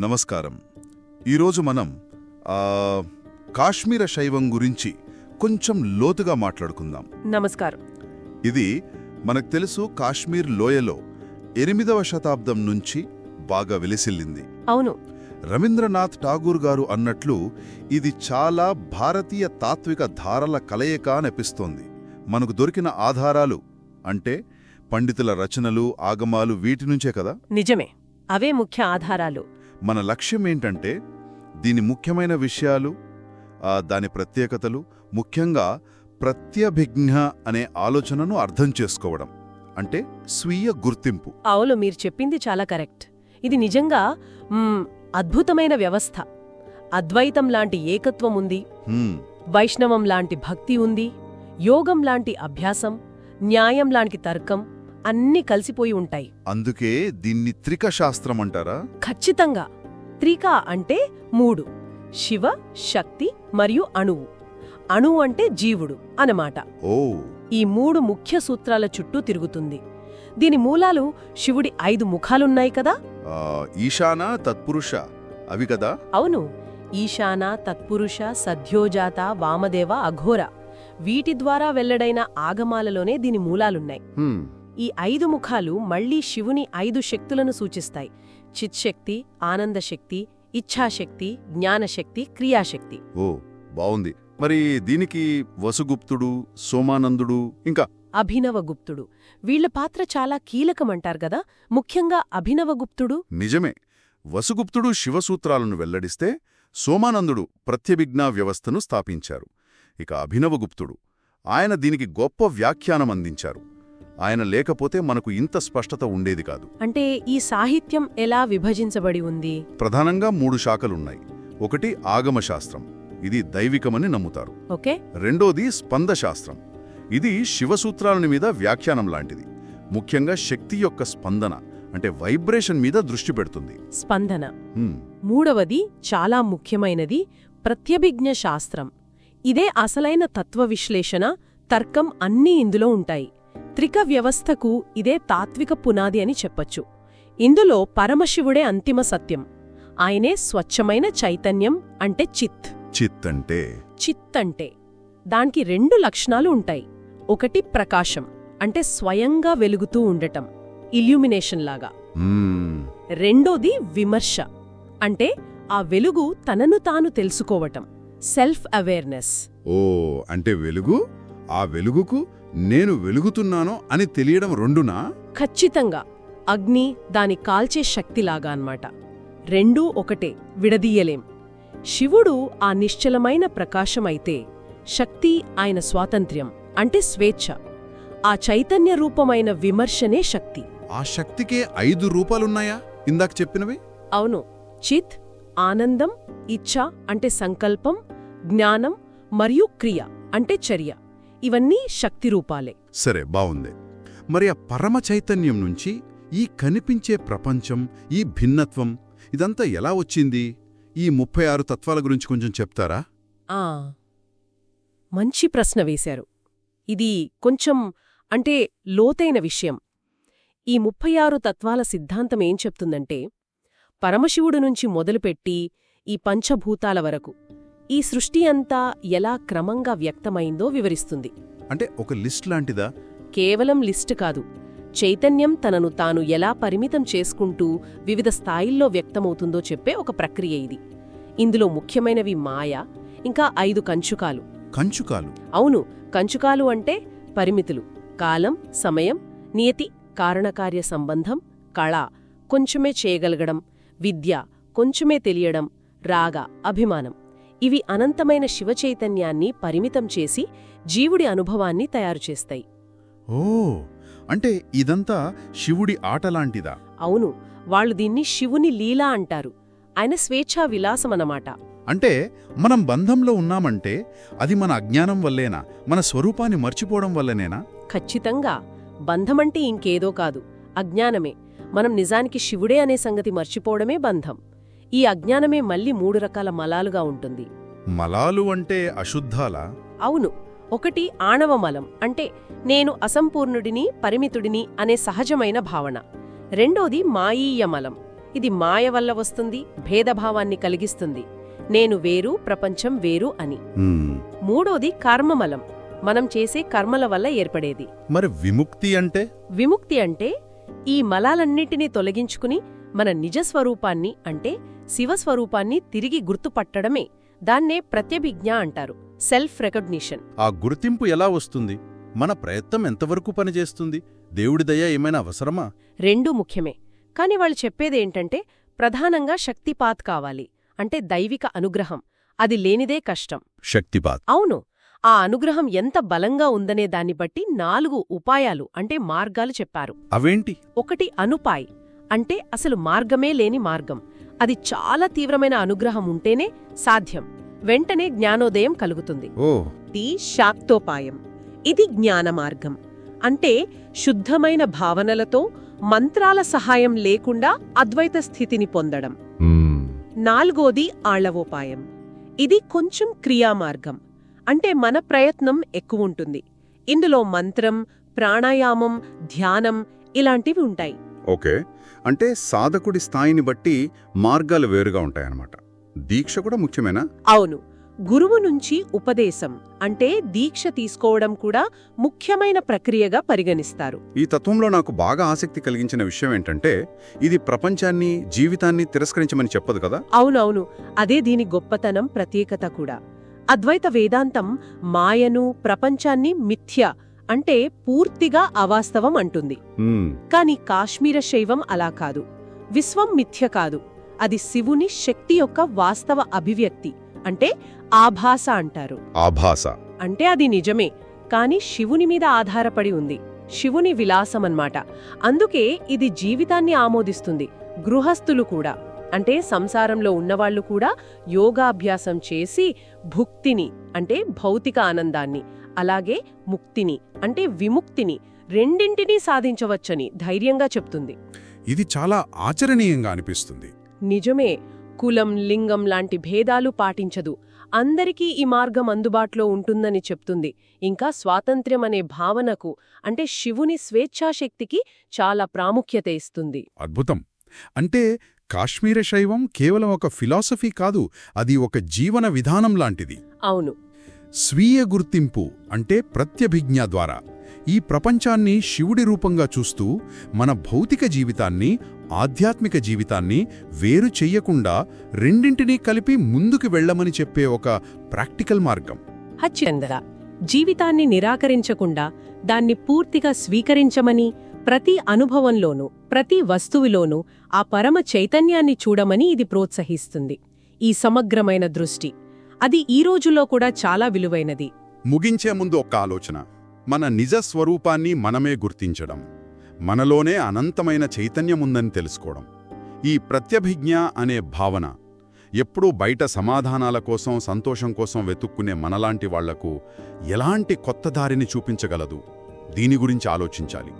నమస్కారం. ఈరోజు మనం కాశ్మీర శైవం గురించి కొంచెం లోతుగా మాట్లాడుకుందాం. నమస్కారం. ఇది మనకు తెలుసు కాశ్మీర్ లోయలో ఎనిమిదవ శతాబ్దం నుంచి బాగా వెలిసిల్లింది. అవును. రవీంద్రనాథ్ ఠాగూర్ గారు అన్నట్లు ఇది చాలా భారతీయ తాత్విక ధారల కలయిక అనిపిస్తోంది. మనకు దొరికిన ఆధారాలు అంటే పండితుల రచనలు ఆగమాలు వీటి నుంచే కదా? నిజమే. అవే ముఖ్య ఆధారాలు. మన లక్ష్యం ఏంటంటే దీని ముఖ్యమైన విషయాలు దాని ప్రత్యేకతలు ముఖ్యంగా ప్రత్యభిజ్ఞ అనే ఆలోచనను అర్థం చేసుకోవడం అంటే స్వీయ గుర్తింపు. అవును మీరు చెప్పింది చాలా కరెక్ట్. ఇది నిజంగా అద్భుతమైన వ్యవస్థ. అద్వైతం లాంటి ఏకత్వం ఉంది. వైష్ణవం లాంటి భక్తి ఉంది. యోగం లాంటి అభ్యాసం. న్యాయం లాంటి తర్కం. అన్నీ కలిసిపోయి ఉంటాయి. అందుకే దీన్ని త్రిక శాస్త్రం అంటారా ఖచ్చితంగా. త్రికా అంటే మూడు. శివ శక్తి మరియు అణువు. అణువు అంటే జీవుడు అనమాట ఓ. ఈ మూడు ముఖ్య సూత్రాల చుట్టూ తిరుగుతుంది. దీని మూలాలు శివుడి ఐదు ముఖాలున్నాయి కదా? ఆ, ఈశాన తత్పురుష. అవి కదా? అవును. ఈశాన తత్పురుష సద్యోజాత వామదేవ అఘోర. వీటి ద్వారా వెల్లడైన ఆగమాలలోనే దీని మూలాలున్నాయి. హ్మ్, ఈ ఐదు ముఖాలు మళ్ళీ శివుని ఐదు శక్తులను సూచిస్తాయి. చిత్శక్తి ఆనందశక్తి ఇచ్ఛాశక్తి జ్ఞానశక్తి క్రియాశక్తి. ఓ బావుంది. మరి దీనికి వసుగుప్తుడు సోమానందుడు ఇంకా? అభినవగుప్తుడు. వీళ్ళ పాత్ర చాలా కీలకమంటారు గదా? ముఖ్యంగా అభినవగుప్తుడు? నిజమే. వసుగుప్తుడు శివసూత్రాలను వెల్లడిస్తే సోమానందుడు ప్రత్యభిజ్ఞా వ్యవస్థను స్థాపించారు. ఇక అభినవగుప్తుడు. ఆయన దీనికి గొప్ప వ్యాఖ్యానం అందించారు ఆయన లేకపోతే మనకు ఇంత స్పష్టత ఉండేది కాదు. అంటే ఈ సాహిత్యం ఎలా విభజించబడి ఉంది? ప్రధానంగా మూడు శాఖలున్నాయి. ఒకటి ఆగమశాస్త్రం. ఇది దైవికమని నమ్ముతారు. ఓకే. రెండోది స్పందశాస్త్రం. ఇది శివసూత్రాలని మీద వ్యాఖ్యానం లాంటిది. ముఖ్యంగా శక్తి యొక్క స్పందన అంటే వైబ్రేషన్ మీద దృష్టి పెడుతుంది. స్పందన. మూడవది చాలా ముఖ్యమైనది ప్రత్యభిజ్ఞ శాస్త్రం. ఇదే అసలైన తత్వ విశ్లేషణ తర్కం అన్నీ ఇందులో ఉంటాయి. త్రిక వ్యవస్థకు ఇదే తాత్విక పునాది అని చెప్పొచ్చు. ఇందులో పరమశివుడే అంతిమ సత్యం. ఆయనే స్వచ్ఛమైన చైతన్యం అంటే చిత్. చిత్ అంటే చిత్ అంటే దానికి రెండు లక్షణాలు ఉంటాయి. ఒకటి ప్రకాశం అంటే స్వయంగా వెలుగుతూ ఉండటం ఇల్యూమినేషన్ లాగా. రెండోది విమర్శ అంటే ఆ వెలుగు తనను తాను తెలుసుకోవటం సెల్ఫ్ అవేర్నెస్. ఓ అంటే వెలుగు? ఆ వెలుగుకు నేను వెలుగుతున్నానో అని తెలియడం రెండునా? ఖచ్చితంగా. అగ్ని దాని కాల్చే శక్తిలాగా అన్నమాట. రెండూ ఒకటే విడదీయలేం. శివుడు ఆ నిశ్చలమైన ప్రకాశమైతే శక్తి ఆయన స్వాతంత్ర్యం అంటే స్వేచ్ఛ. ఆ చైతన్య రూపమైన విమర్శనే శక్తి. ఆ శక్తికే ఐదు రూపాలున్నాయా? ఇందాక చెప్పినవి? అవును. చిత్ ఆనందం ఇచ్ఛ అంటే సంకల్పం జ్ఞానం మరియు క్రియ అంటే చర్య. ఇవన్నీ శక్తి రూపాలే. సరే బావుంది. మరి ఆ పరమ చైతన్యం నుంచి ఈ కనిపించే ప్రపంచం ఈ భిన్నత్వం ఇదంతా ఎలా వచ్చింది? ఈ ముప్పై ఆరు తత్వాల గురించి కొంచెం చెప్తారా? ఆ మంచి ప్రశ్న వేశారు. ఇది కొంచెం అంటే లోతైన విషయం. ఈ ముప్పై ఆరు తత్వాల సిద్ధాంతం ఏం చెప్తుందంటే పరమశివుడు నుంచి మొదలుపెట్టి ఈ పంచభూతాల వరకు ఈ సృష్టి అంతా ఎలా క్రమంగా వ్యక్తమైందో వివరిస్తుంది. అంటే ఒక లిస్ట్ లాంటిదా? కేవలం లిస్టు కాదు. చైతన్యం తనను తాను ఎలా పరిమితం చేసుకుంటూ వివిధ స్థాయిల్లో వ్యక్తమవుతుందో చెప్పే ఒక ప్రక్రియ ఇది. ఇందులో ముఖ్యమైనవి మాయ ఇంకా ఐదు కంచుకాలు. కంచుకాలు? అవును కంచుకాలు అంటే పరిమితులు. కాలం సమయం నియతి కారణకార్య సంబంధం కళ. కొంచెమే చేయగలగడం విద్య. కొంచెమే తెలియడం రాగ అభిమానం. ఇవి అనంతమైన శివచైతన్యాన్ని పరిమితం చేసి జీవుడి అనుభవాన్ని తయారుచేస్తాయి ఓ అంటే ఇదంతా శివుడి ఆటలాంటిదా అవును వాళ్ళు దీన్ని శివుని లీలా అంటారు. ఆయన స్వేచ్ఛా విలాసమన్నమాట. అంటే మనం బంధంలో ఉన్నామంటే అది మన అజ్ఞానం వల్లేనా? మన స్వరూపాన్ని మర్చిపోవడం వల్లనేనా? ఖచ్చితంగా. బంధమంటే ఇంకేదో కాదు. అజ్ఞానమే. మనం నిజానికి శివుడే అనే సంగతి మర్చిపోవడమే బంధం. ఈ అజ్ఞానమే మళ్ళీ మూడు రకాల మలాలుగా ఉంటుంది. మలాలు అంటే అశుద్ధాలా? అవును. ఒకటి ఆణవమలం అంటే నేను అసంపూర్ణుడిని పరిమితుడిని అనే సహజమైన భావన. రెండోది మాయీయమలం ఇది మాయ వల్ల వస్తుంది భేదభావాన్ని కలిగిస్తుంది. నేను వేరు ప్రపంచం వేరు అని. మూడోది కర్మమలం మనం చేసే కర్మల వల్ల ఏర్పడేది. మరి విముక్తి అంటే? విముక్తి అంటే ఈ మలాలన్నిటినీ తొలగించుకుని మన నిజస్వరూపాన్ని అంటే శివస్వరూపాన్ని తిరిగి గుర్తుపట్టడమే దాన్నే ప్రత్యభిజ్ఞ అంటారు సెల్ఫ్ రికగ్నిషన్. ఆ గుర్తింపు ఎలా వస్తుంది? మన ప్రయత్నం ఎంతవరకు పనిచేస్తుంది? దేవుడి దయ ఏమైనా అవసరమా? రెండూ ముఖ్యమే. కాని వాళ్ళు చెప్పేదేంటంటే ప్రధానంగా శక్తిపాత్ కావాలి. అంటే దైవిక అనుగ్రహం. అది లేనిదే కష్టం. శక్తిపాత్. అవును. ఆ అనుగ్రహం ఎంత బలంగా ఉందనే దాన్ని బట్టి నాలుగు ఉపాయాలు అంటే మార్గాలు చెప్పారు. అవేంటి? ఒకటి అనుపాయ్ అంటే అసలు మార్గమే లేని మార్గం. అది చాలా తీవ్రమైన అనుగ్రహం ఉంటేనే సాధ్యం. వెంటనే జ్ఞానోదయం కలుగుతుంది. ఇది శాక్తోపాయం. ఇది జ్ఞాన మార్గం. అంటే శుద్ధమైన భావనలతో మంత్రాల సహాయం లేకుండా అద్వైత స్థితిని పొందడం. నాల్గోది ఆళ్ళవోపాయం ఇది కొంచెం క్రియామార్గం. అంటే మన ప్రయత్నం ఎక్కువుంటుంది ఇందులో మంత్రం ప్రాణాయామం ధ్యానం ఇలాంటివి ఉంటాయి. ఓకే. అంటే సాధకుడి స్థాయిని బట్టి మార్గాలు వేరుగా ఉంటాయన్నమాట. దీక్ష కూడా ముఖ్యమేనా? అవును. గురువు నుంచి ఉపదేశం అంటే దీక్ష తీసుకోవడం కూడా ముఖ్యమైన ప్రక్రియగా పరిగణిస్తారు. ఈ తత్వంలో నాకు బాగా ఆసక్తి కలిగించిన విషయం ఏంటంటే ఇది ప్రపంచాన్ని జీవితాన్ని తిరస్కరించమని చెప్పదు కదా? అవునవును. అదే దీని గొప్పతనం ప్రత్యేకత కూడా. అద్వైత వేదాంతం మాయను ప్రపంచాన్ని మిథ్య అంటే పూర్తిగా అవాస్తవం అంటుంది. కాని కాశ్మీర శైవం అలా కాదు. విశ్వం మిథ్య కాదు. అది శివుని శక్తి యొక్క వాస్తవ అభివ్యక్తి. అంటే ఆభాస అంటారు. ఆభాస. అంటే అది నిజమే. కాని శివుని మీద ఆధారపడి ఉంది. శివుని విలాసమన్మాట. అందుకే ఇది జీవితాన్ని ఆమోదిస్తుంది. గృహస్థులు కూడా. అంటే సంసారంలో ఉన్నవాళ్ళు కూడా యోగాభ్యాసం చేసి భుక్తిని అంటే భౌతిక ఆనందాన్ని అలాగే ముక్తిని అంటే విముక్తిని రెండింటినీ సాధించవచ్చని ధైర్యంగా చెప్తుంది. ఇది చాలా ఆచరణీయంగా అనిపిస్తుంది. నిజమే కులం లింగం లాంటి భేదాలు పాటించదు. అందరికీ ఈ మార్గం అందుబాటులో ఉంటుందని చెప్తుంది. ఇంకా స్వాతంత్ర్యం అనే భావనకు అంటే శివుని స్వేచ్ఛాశక్తికి చాలా ప్రాముఖ్యత ఇస్తుంది. అద్భుతం. అంటే కాశ్మీర శైవం కేవలం ఒక ఫిలాసఫీ కాదు అది ఒక జీవన విధానం లాంటిది. అవును. స్వీయ గుర్తింపు అంటే ప్రత్యభిజ్ఞ ద్వారా ఈ ప్రపంచాన్ని శివుడి రూపంగా చూస్తూ మన భౌతిక జీవితాన్ని ఆధ్యాత్మిక జీవితాన్ని వేరు చెయ్యకుండా రెండింటినీ కలిపి ముందుకు వెళ్ళమని చెప్పే ఒక ప్రాక్టికల్ మార్గం. హచ్చితంగా జీవితాన్ని నిరాకరించకుండా దాన్ని పూర్తిగా స్వీకరించమని ప్రతి అనుభవంలోనూ ప్రతి వస్తువులోనూ ఆ పరమ చైతన్యాన్ని చూడమని ఇది ప్రోత్సహిస్తుంది. ఈ సమగ్రమైన దృష్టి అది ఈ రోజుల్లో కూడా చాలా విలువైనది. ముగించే ముందు ఒక్క ఆలోచన. మన నిజ స్వరూపాన్ని మనమే గుర్తించడం. మనలోనే అనంతమైన చైతన్యముందని తెలుసుకోవడం. ఈ ప్రత్యభిజ్ఞ అనే భావన ఎప్పుడూ బయట సమాధానాల కోసం సంతోషం కోసం వెతుక్కునే మనలాంటి వాళ్ళకు ఎలాంటి కొత్త దారిని చూపించగలదు? దీని గురించి ఆలోచించాలి.